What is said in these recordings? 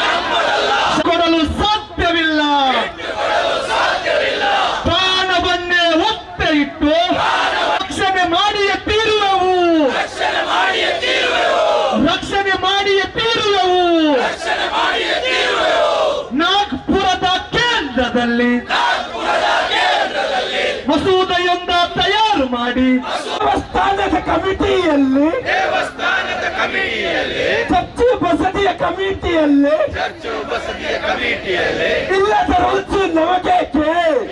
ನಮ್ಮದಲ್ಲ ಕೊಡಲು ಸಾಧ್ಯವಿಲ್ಲ. ಪ್ರಾಣವನ್ನೇ ಒತ್ತೆ ಇಟ್ಟು ರಕ್ಷಣೆ ಮಾಡಿಯ ತೀರುವೆವು. ರಕ್ಷಣೆ ಮಾಡಿಯ ತೀರುವವು. ನಾಗ್ಪುರದ ಕೇಂದ್ರದಲ್ಲಿ ಮಸೂದೆಯೊಂದ ತಯಾರು ಮಾಡಿ ದೇವಸ್ಥಾನದ ಕಮಿಟಿಯಲ್ಲಿ ದೇವಸ್ಥಾನ ಕಮಿಟಿಯಲ್ಲಿ ಚರ್ಚು ಬಸದಿಯ ಕಮಿಟಿಯಲ್ಲಿ ಚರ್ಚು ಬಸದಿಯ ಕಮಿಟಿಯಲ್ಲಿ ಇಲ್ಲದ ರೂಲ್ಸ್ ನಮಗೇಕೆ?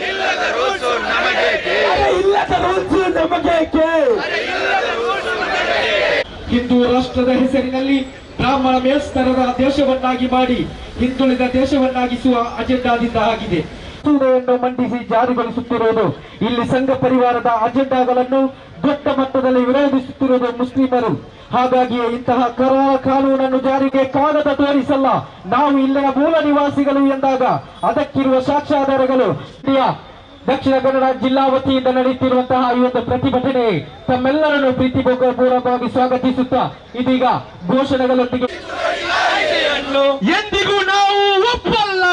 ಇಲ್ಲದ ರೂಲ್ಸ್ ನಮಗೇಕೆ? ಇಲ್ಲದ ರೂಲ್ಸ್ ನಮಗೇಕೆ? ಹಿಂದೂ ರಾಷ್ಟ್ರದ ಹೆಸರಿನಲ್ಲಿ ಬ್ರಾಹ್ಮಣ ಮೇಲ್ಸ್ತರದ ದೇಶವನ್ನಾಗಿ ಮಾಡಿ ಹಿಂದುಳಿದ ದೇಶವನ್ನಾಗಿಸುವ ಅಜೆಂಡಾದಿಂದ ಆಗಿದೆ. ಮಂಡಿಸಿ ಜಾರಿಗೊಳಿಸುತ್ತಿರುವುದು ಇಲ್ಲಿ ಸಂಘ ಪರಿವಾರದ ಅಜೆಂಡಾಗಳನ್ನು ದೊಡ್ಡ ಮಟ್ಟದಲ್ಲಿ ವಿರೋಧಿಸುತ್ತಿರುವುದು ಮುಸ್ಲಿಮರು. ಹಾಗಾಗಿಯೇ ಇಂತಹ ಕರಾಳ ಕಾನೂನನ್ನು ಜಾರಿಗೆ ಕಾಗದ ತೋರಿಸಲ್ಲ. ನಾವು ಇಲ್ಲಿನ ಮೂಲ ನಿವಾಸಿಗಳು ಎಂದಾಗ ಅದಕ್ಕಿರುವ ಸಾಕ್ಷ್ಯಾಧಾರಗಳು ದಕ್ಷಿಣ ಕನ್ನಡ ಜಿಲ್ಲಾ ವತಿಯಿಂದ ನಡೆಯುತ್ತಿರುವಂತಹ ಈ ಒಂದು ಪ್ರತಿಭಟನೆ ತಮ್ಮೆಲ್ಲರನ್ನು ಪ್ರೀತಿಪೂರ್ವಕವಾಗಿ ಸ್ವಾಗತಿಸುತ್ತಾ ಇದೀಗ ಘೋಷಣೆಗಳೊಂದಿಗೆ. ಎಂದಿಗೂ ನಾವು ಒಪ್ಪಲ್ಲ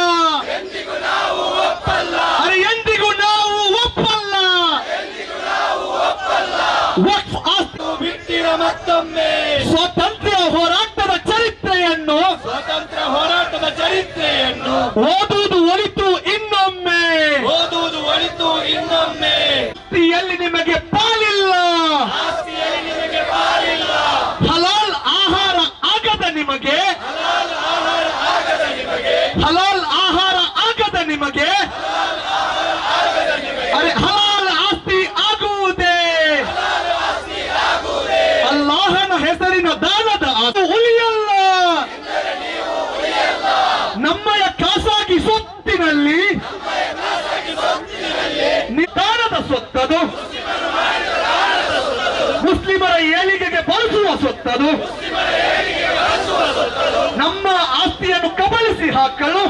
ಅರೆ ಎಂದಿಗೂ ನಾವು ಒಪ್ಪಲ್ಲ ವಕ್ಫ್ ಆಸ್ತಿ ಬಿಟ್ಟಿರ ಮತ್ತೊಮ್ಮೆ. ಸ್ವಾತಂತ್ರ್ಯ ಹೋರಾಟದ ಚರಿತ್ರೆಯನ್ನು ಸ್ವಾತಂತ್ರ್ಯ ಹೋರಾಟದ ಚರಿತ್ರೆಯನ್ನು ಓದುವುದು ಸೊತ್ತಿನಲ್ಲಿ ನಿಧಾನದ ಸೊತ್ತದು. ಮುಸ್ಲಿಮರ ಏಳಿಗೆಗೆ ಬಳಸುವ ಸೊತ್ತದು. ನಮ್ಮ ಆಸ್ತಿಯನ್ನು ಕಬಳಿಸಿ ಹಾಕಲು.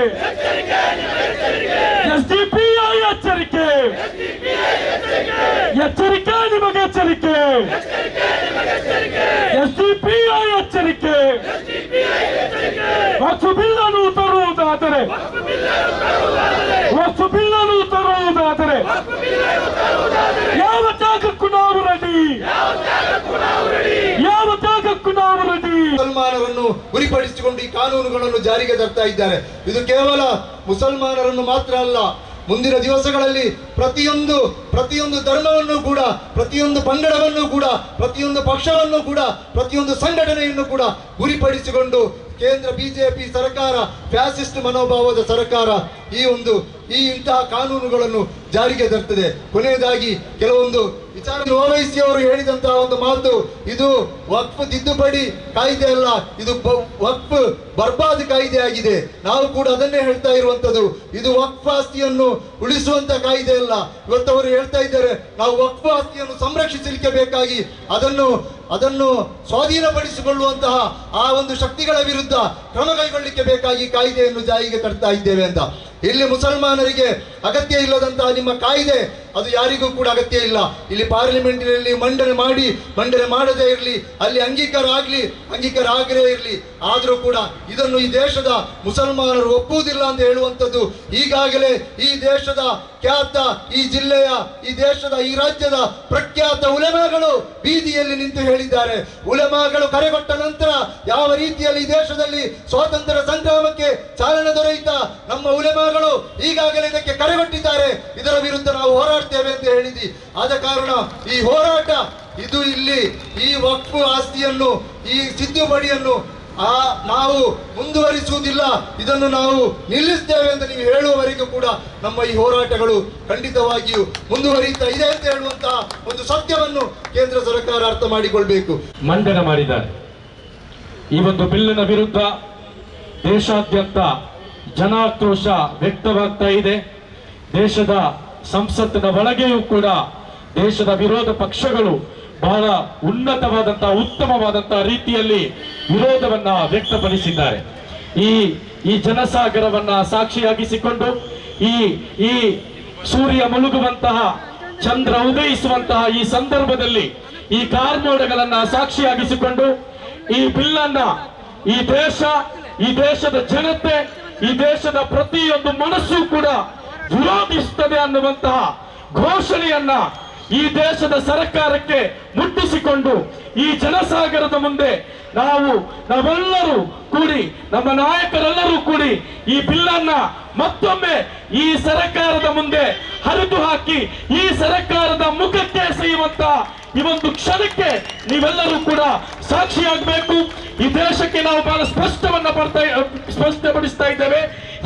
ಎಚ್ಚರಿಕೆ ಎಸ್ ಡಿ ಪಿ ಐ ಎಚ್ಚರಿಕೆ ಎಚ್ಚರಿಕೆ ನಿಮಗೆ ಎಚ್ಚರಿಕೆ ಎಸ್ ಡಿ ಪಿ ಐ ಎಚ್ಚರಿಕೆ ವಸ್ತು ಬಿಲ್ಲನ್ನು ತರುವುದಾದರೆ ವಸ್ತು ಬಿಲ್ಲನ್ನು ತರುವುದಾದರೆ ಯಾವ ತ್ಯಾಗಕ್ಕೂ ನಾವು ರೆಡಿ ಯಾವ ತ್ಯಾಗಕ್ಕೂ ನಾವು ರೆಡಿ ಮುಸಲ್ಮಾನರನ್ನು ಗುರಿಪಡಿಸಿಕೊಂಡು ಈ ಕಾನೂನುಗಳನ್ನು ಜಾರಿಗೆ ತರ್ತಾ ಇದ್ದಾರೆ. ಇದು ಕೇವಲ ಮುಸಲ್ಮಾನರನ್ನು ಮಾತ್ರ ಅಲ್ಲ, ಮುಂದಿನ ದಿವಸಗಳಲ್ಲಿ ಪ್ರತಿಯೊಂದು ಪ್ರತಿಯೊಂದು ಧರ್ಮವನ್ನು ಕೂಡ, ಪ್ರತಿಯೊಂದು ಪಂಗಡವನ್ನು ಕೂಡ, ಪ್ರತಿಯೊಂದು ಪಕ್ಷವನ್ನು ಕೂಡ, ಪ್ರತಿಯೊಂದು ಸಂಘಟನೆಯನ್ನು ಕೂಡ ಗುರಿಪಡಿಸಿಕೊಂಡು ಕೇಂದ್ರ ಬಿಜೆಪಿ ಸರ್ಕಾರ, ಫ್ಯಾಸಿಸ್ಟ್ ಮನೋಭಾವದ ಸರ್ಕಾರ ಈ ಒಂದು ಈ ಇಂತಹ ಕಾನೂನುಗಳನ್ನು ಜಾರಿಗೆ ತರ್ತದೆ. ಕೊನೆಯದಾಗಿ ಕೆಲವೊಂದು ವಿಚಾರ ಓವೈಸಿ ಅವರು ಹೇಳಿದಂತಹ ಒಂದು ಮಾತು, ಇದು ವಕ್ಫ್ ತಿದ್ದುಪಡಿ ಕಾಯ್ದೆ ಅಲ್ಲ, ಇದು ವಕ್ಫ್ ಬರ್ಬಾದ್ ಕಾಯ್ದೆ ಆಗಿದೆ. ನಾವು ಕೂಡ ಅದನ್ನೇ ಹೇಳ್ತಾ ಇರುವಂತದ್ದು ಇದು ವಕ್ಫ್ ಆಸ್ತಿಯನ್ನು ಉಳಿಸುವಂತ ಕಾಯ್ದೆ ಅಲ್ಲ. ಇವತ್ತು ಅವರು ಹೇಳ್ತಾ ಇದ್ದಾರೆ, ನಾವು ವಕ್ಫ್ ಆಸ್ತಿಯನ್ನು ಸಂರಕ್ಷಿಸಲಿಕ್ಕೆ ಬೇಕಾಗಿ ಅದನ್ನು ಅದನ್ನು ಸ್ವಾಧೀನಪಡಿಸಿಕೊಳ್ಳುವಂತಹ ಆ ಒಂದು ಶಕ್ತಿಗಳ ವಿರುದ್ಧ ಕ್ರಮ ಕೈಗೊಳ್ಳಲಿಕ್ಕೆ ಬೇಕಾಗಿ ಕಾಯ್ದೆಯನ್ನು ಜಾರಿಗೆ ತರ್ತಾ ಇದ್ದೇವೆ ಅಂತ. ಇಲ್ಲಿ ಮುಸಲ್ಮಾನರಿಗೆ ಅಗತ್ಯ ಇಲ್ಲದಂತಹ ನಿಮ್ಮ ಕಾಯ್ದೆ ಅದು ಯಾರಿಗೂ ಕೂಡ ಅಗತ್ಯ ಇಲ್ಲ. ಇಲ್ಲಿ ಪಾರ್ಲಿಮೆಂಟಿನಲ್ಲಿ ಮಂಡನೆ ಮಾಡಿ, ಮಂಡನೆ ಮಾಡದೇ ಇರಲಿ, ಅಲ್ಲಿ ಅಂಗೀಕಾರ ಆಗಲಿ ಅಂಗೀಕಾರ ಆಗದೇ ಇರಲಿ, ಆದರೂ ಕೂಡ ಇದನ್ನು ಈ ದೇಶದ ಮುಸಲ್ಮಾನರು ಒಪ್ಪುವುದಿಲ್ಲ ಅಂತ ಹೇಳುವಂಥದ್ದು ಈಗಾಗಲೇ ಈ ದೇಶದ ಖ್ಯಾತ, ಈ ಜಿಲ್ಲೆಯ, ಈ ದೇಶದ, ಈ ರಾಜ್ಯದ ಪ್ರಖ್ಯಾತ ಉಲೆಮಾಗಳು ಬೀದಿಯಲ್ಲಿ ನಿಂತು ಹೇಳಿದ್ದಾರೆ. ಉಲೆಮಾಗಳು ಕರೆಗೊಟ್ಟ ನಂತರ ಯಾವ ರೀತಿಯಲ್ಲಿ ಈ ದೇಶದಲ್ಲಿ ಸ್ವಾತಂತ್ರ್ಯ ಸಂಗ್ರಾಮಕ್ಕೆ ಚಾಲನೆ ದೊರೆಯಿತ ನಮ್ಮ ಉಲೆಮಾಗಳು ಈಗಾಗಲೇ ಇದಕ್ಕೆ ಕರೆಗೊಟ್ಟಿದ್ದಾರೆ ಇದರ ವಿರುದ್ಧ ನಾವು ಹೋರಾಡ್ತೇವೆ ಅಂತ ಹೇಳಿದ್ವಿ ಆದ ಕಾರಣ ಈ ಹೋರಾಟ, ಇದು ಇಲ್ಲಿ ಈ ವಕ್ಫ್ ಆಸ್ತಿಯನ್ನು, ಈ ತಿದ್ದುಪಡಿಯನ್ನು, ಆ ನಾವು ಮುಂದುವರಿಸುವುದಿಲ್ಲ. ಇದನ್ನು ನಾವು ನಿಲ್ಲಿಸ್ತೇವೆ ಅಂತ ನೀವು ಹೇಳುವವರೆಗೂ ಕೂಡ ನಮ್ಮ ಈ ಹೋರಾಟಗಳು ಖಂಡಿತವಾಗಿಯೂ ಮುಂದುವರಿಯುತ್ತಾ ಇದೆ ಅಂತ ಹೇಳುವಂತಹ ಒಂದು ಸತ್ಯವನ್ನು ಕೇಂದ್ರ ಸರ್ಕಾರ ಅರ್ಥ ಮಾಡಿಕೊಳ್ಬೇಕು. ಮಂಡನೆ ಮಾಡಿದ್ದಾರೆ. ಈ ಒಂದು ಬಿಲ್ಲಿನ ವಿರುದ್ಧ ದೇಶಾದ್ಯಂತ ಜನಾಕ್ರೋಶ ವ್ಯಕ್ತವಾಗ್ತಾ ಇದೆ. ದೇಶದ ಸಂಸತ್ತಿನ ಒಳಗೆಯೂ ಕೂಡ ದೇಶದ ವಿರೋಧ ಪಕ್ಷಗಳು ಬಹಳ ಉನ್ನತವಾದಂತಹ ಉತ್ತಮವಾದಂತಹ ರೀತಿಯಲ್ಲಿ ವಿರೋಧವನ್ನ ವ್ಯಕ್ತಪಡಿಸಿದ್ದಾರೆ. ಈ ಈ ಜನಸಾಗರವನ್ನ ಸಾಕ್ಷಿಯಾಗಿಸಿಕೊಂಡು, ಈ ಈ ಸೂರ್ಯ ಮುಳುಗುವಂತಹ, ಚಂದ್ರ ಉದಯಿಸುವಂತಹ ಈ ಸಂದರ್ಭದಲ್ಲಿ ಈ ಕಾರ್ಮೋಡಗಳನ್ನ ಸಾಕ್ಷಿಯಾಗಿಸಿಕೊಂಡು, ಈ ಬಿಲ್ಲನ್ನ ಈ ದೇಶ, ಈ ದೇಶದ ಜನತೆ, ಈ ದೇಶದ ಪ್ರತಿಯೊಂದು ಮನಸ್ಸು ಕೂಡ ವಿರೋಧಿಸುತ್ತದೆ ಅನ್ನುವಂತಹ ಘೋಷಣೆಯನ್ನ ಈ ದೇಶದ ಸರ್ಕಾರಕ್ಕೆ ಮುಟ್ಟಿಸಿಕೊಂಡು ಈ ಜನಸಾಗರದ ಮುಂದೆ ನಾವು ನಾವೆಲ್ಲರೂ ಕೂಡಿ, ನಮ್ಮ ನಾಯಕರೆಲ್ಲರೂ ಕೂಡಿ ಈ ಬಿಲ್ಲನ್ನ ಮತ್ತೊಮ್ಮೆ ಈ ಸರ್ಕಾರದ ಮುಂದೆ ಹರಿದು ಹಾಕಿ, ಈ ಸರ್ಕಾರದ ಮುಖಕ್ಕೆ ಸೆಯುವಂತ ಈ ಒಂದು ಕ್ಷಣಕ್ಕೆ ನೀವೆಲ್ಲರೂ ಕೂಡ ಸಾಕ್ಷಿಯಾಗಬೇಕು. ಈ ದೇಶಕ್ಕೆ ನಾವು ಬಹಳ ಸ್ಪಷ್ಟವನ್ನ ಬರ್ತಾ, ಸ್ಪಷ್ಟಪಡಿಸ್ತಾ ಇದ್ದೇವೆ.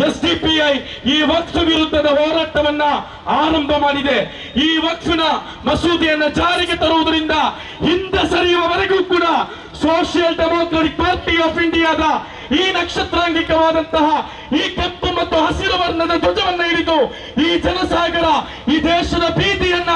ಎಸ್ ಡಿ ಪಿ ಐ ಈ ವಕ್ಫ್ ವಿರುದ್ಧದ ಹೋರಾಟವನ್ನ ಆರಂಭ ಮಾಡಿದೆ. ಈ ವಕ್ಫಿನ ಮಸೂದೆಯನ್ನ ಜಾರಿಗೆ ತರುವುದರಿಂದ ಹಿಂದೆ ಸರಿಯುವವರೆಗೂ ಕೂಡ ಸೋಷಿಯಲ್ ಡೆಮೋಕ್ರೆಟಿಕ್ ಪಾರ್ಟಿ ಆಫ್ ಇಂಡಿಯಾದ ಈ ನಕ್ಷತ್ರಾಂಗಿಕವಾದಂತಹ ಈ ಕೆಂಪು ಮತ್ತು ಹಸಿರು ವರ್ಣದ ಧ್ವಜವನ್ನು ಹಿಡಿದು ಈ ಜನಸಾಗರ, ಈ ದೇಶದ ಬೀದಿಯನ್ನ